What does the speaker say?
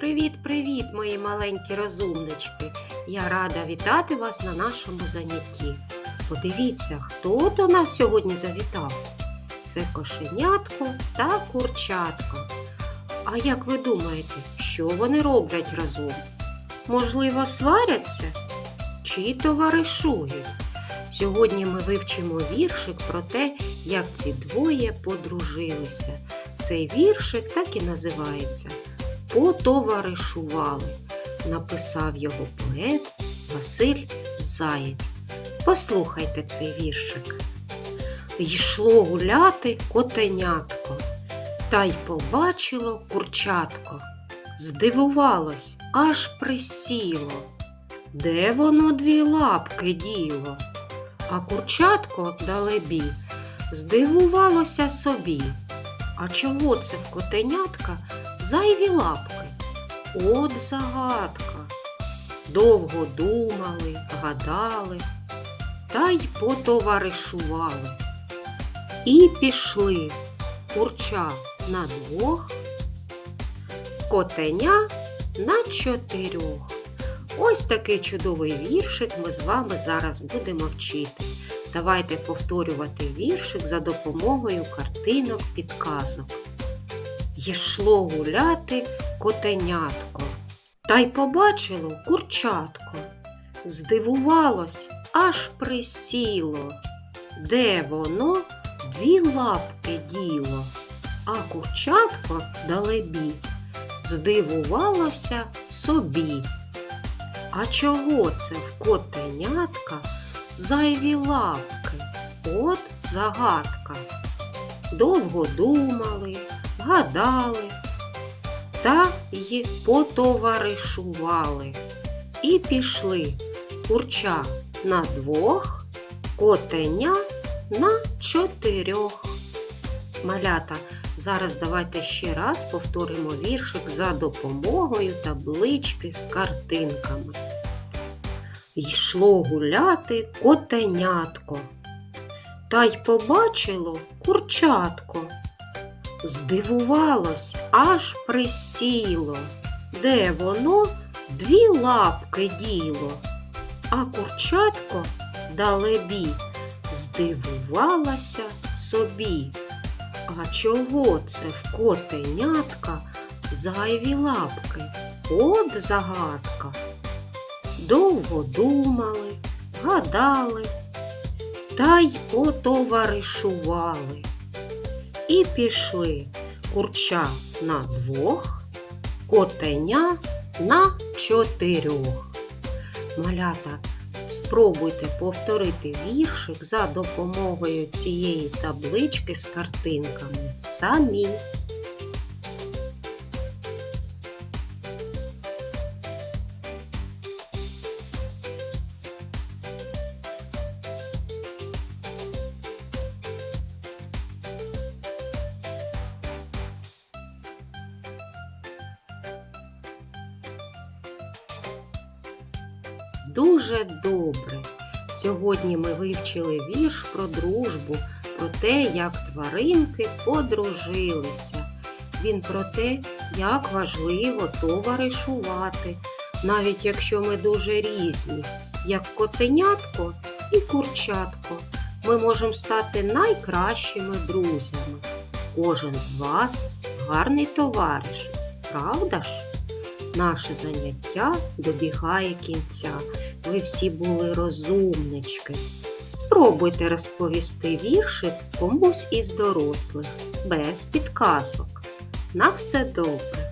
Привіт-привіт, мої маленькі розумнички! Я рада вітати вас на нашому занятті. Подивіться, хто до нас сьогодні завітав. Це кошенятко та курчатко. А як ви думаєте, що вони роблять разом? Можливо, сваряться чи товаришують? Сьогодні ми вивчимо віршик про те, як ці двоє подружилися. Цей віршик так і називається Потоваришували. Написав його поет Василь Заєць. Послухайте цей віршик. Йшло гуляти котенятко, та й побачило курчатко. Здивувалось, аж присіло. Де воно дві лапки діло? А курчатко далебі здивувалося собі. А чого це в котенятка зайві лапки? От загадка. Довго думали, гадали та й потоваришували. І пішли курча на двох, котеня на чотирьох. Ось такий чудовий віршик ми з вами зараз будемо вчити. Давайте повторювати віршик за допомогою картинок підказок. Йшло гуляти котенятко, та й побачило курчатко. Здивувалось, аж присіло. Де воно дві лапки діло, а курчатко далебі здивувалося собі. А чого це в котенятка зайві лапки? От загадка. Довго думали, гадали та й потоваришували. І пішли курча на двох, котеня на чотирьох. Малята, зараз давайте ще раз повторимо віршик за допомогою таблички з картинками. Йшло гуляти котенятко, та й побачило курчатко. Здивувалось, аж присіло, де воно дві лапки діло, а курчатко далебі здивувалася собі. А чого це в котенятка зайві лапки? От загадка. Довго думали, гадали та й потоваришували. І пішли курча на двох, котеня на чотирьох. Малята, спробуйте повторити віршик за допомогою цієї таблички з картинками самі. Дуже добре. Сьогодні ми вивчили вірш про дружбу, про те, як тваринки подружилися. Він про те, як важливо товаришувати, навіть якщо ми дуже різні, як котенятко і курчатко, ми можемо стати найкращими друзями. Кожен з вас гарний товариш, правда ж? Наше заняття добігає кінця. Ви всі були розумнички. Спробуйте розповісти віршик комусь із дорослих, без підказок. На все добре!